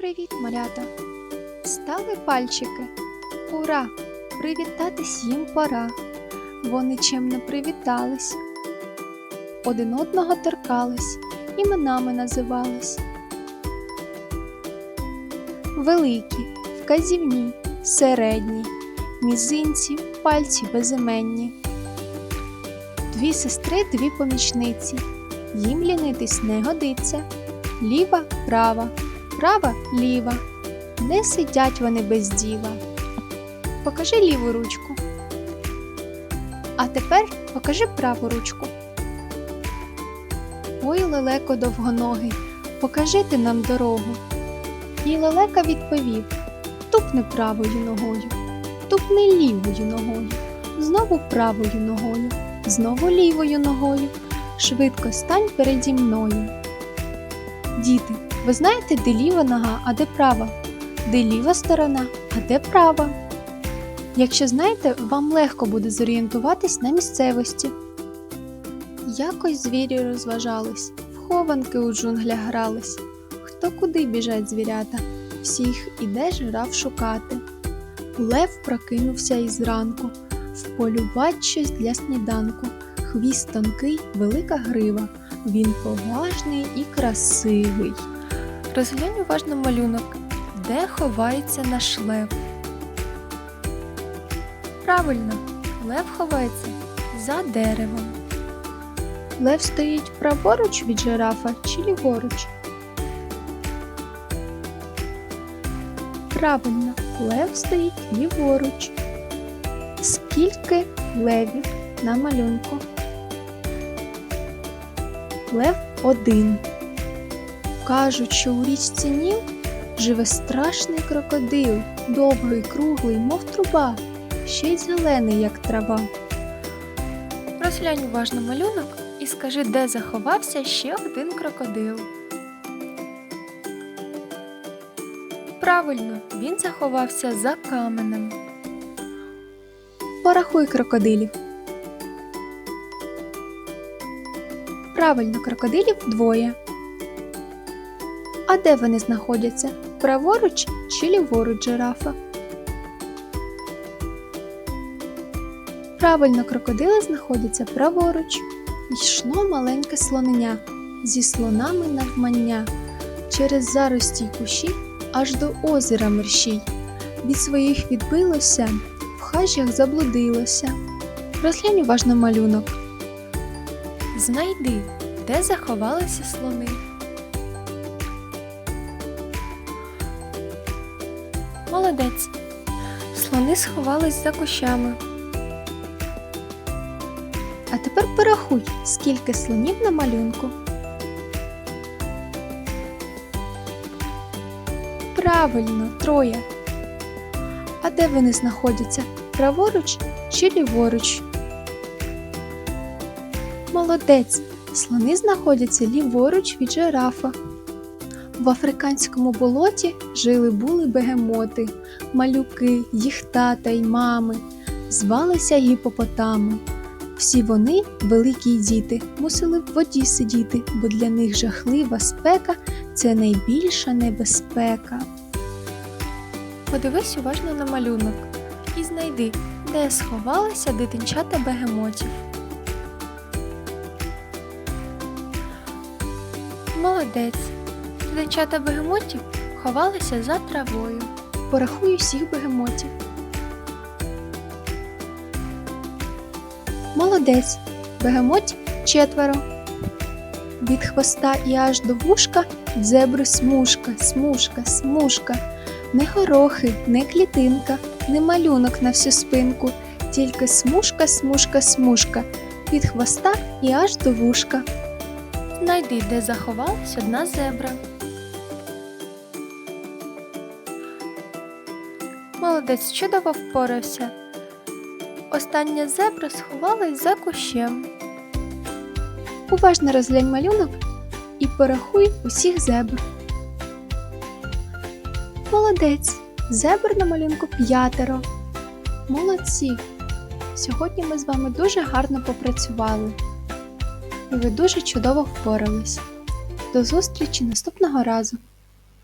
Привіт, малята! Стали пальчики. Ура! Привітатись їм пора. Вони чемно привітались, один одного торкались, іменами називались. Великі, вказівні, середні, мізинці, пальці безіменні. Дві сестри, дві помічниці. Їм лінитись не годиться. Ліва, права, права, ліва. Не сидять вони без діла. Покажи ліву ручку. А тепер покажи праву ручку. Ой, лелеко довгоногий, покажи ти нам дорогу. І лелека відповів Тупни правою ногою, тупни лівою ногою, знову правою ногою, знову лівою ногою. Швидко стань переді мною. Діти, ви знаєте, де ліва нога, а де права? Де ліва сторона, а де права? Якщо знаєте, вам легко буде зорієнтуватись на місцевості. Якось звірі розважались, в хованки у джунглях грались. Хто куди біжать звірята, всіх іде жираф шукати. Лев прокинувся із ранку, вполювать щось для сніданку. Хвіст тонкий, велика грива. Він поважний і красивий. Розглянь уважно малюнок, де ховається наш лев. Правильно, лев ховається за деревом. Лев стоїть праворуч від жирафа чи ліворуч. Правильно, лев стоїть ліворуч. Скільки левів на малюнку? Лев один. Кажуть, що у річці Ніл живе страшний крокодил, довгий, круглий, мов труба, ще й зелений, як трава. Розглянь уважно малюнок і скажи, де заховався ще один крокодил. Правильно, він заховався за каменем. Порахуй крокодилів. Правильно, крокодилів двоє. А де вони знаходяться? Праворуч чи ліворуч жирафа? Правильно, крокодили знаходяться праворуч. Йшло маленьке слоненя зі слонами навмання через зарості й кущі аж до озера мерщій. Від своїх відбилося, в хащах заблудилося. Розглянь уважно малюнок. Знайди, де заховалися слони. Молодець. Слони сховались за кущами. А тепер порахуй, скільки слонів на малюнку. Правильно, троє. А де вони знаходяться? Праворуч чи ліворуч? Молодець. Слони знаходяться ліворуч від жирафа. В африканському болоті жили були бегемоти, малюки, їх тата й мами, звалися гіпопотами. Всі вони, великі діти, мусили в воді сидіти, бо для них жахлива спека це найбільша небезпека. Подивись уважно на малюнок і знайди, де сховалися дитинчата бегемотів. Молодець. Дитинчата бегемотів ховалися за травою. Порахую всіх бегемотів. Молодець. Бегемотів четверо. Від хвоста і аж до вушка дзебри смужка, смужка, смужка. Не горохи, не клітинка, не малюнок на всю спинку, тільки смужка, смужка, смужка. Від хвоста і аж до вушка. Знайди, де заховалась одна зебра. Молодець чудово впорався. Остання зебра сховалась за кущем. Уважно розглянь малюнок і порахуй усіх зебр. Молодець. Зебр на малюнку п'ятеро. Молодці. Сьогодні ми з вами дуже гарно попрацювали. І ви дуже чудово впорались. До зустрічі наступного разу!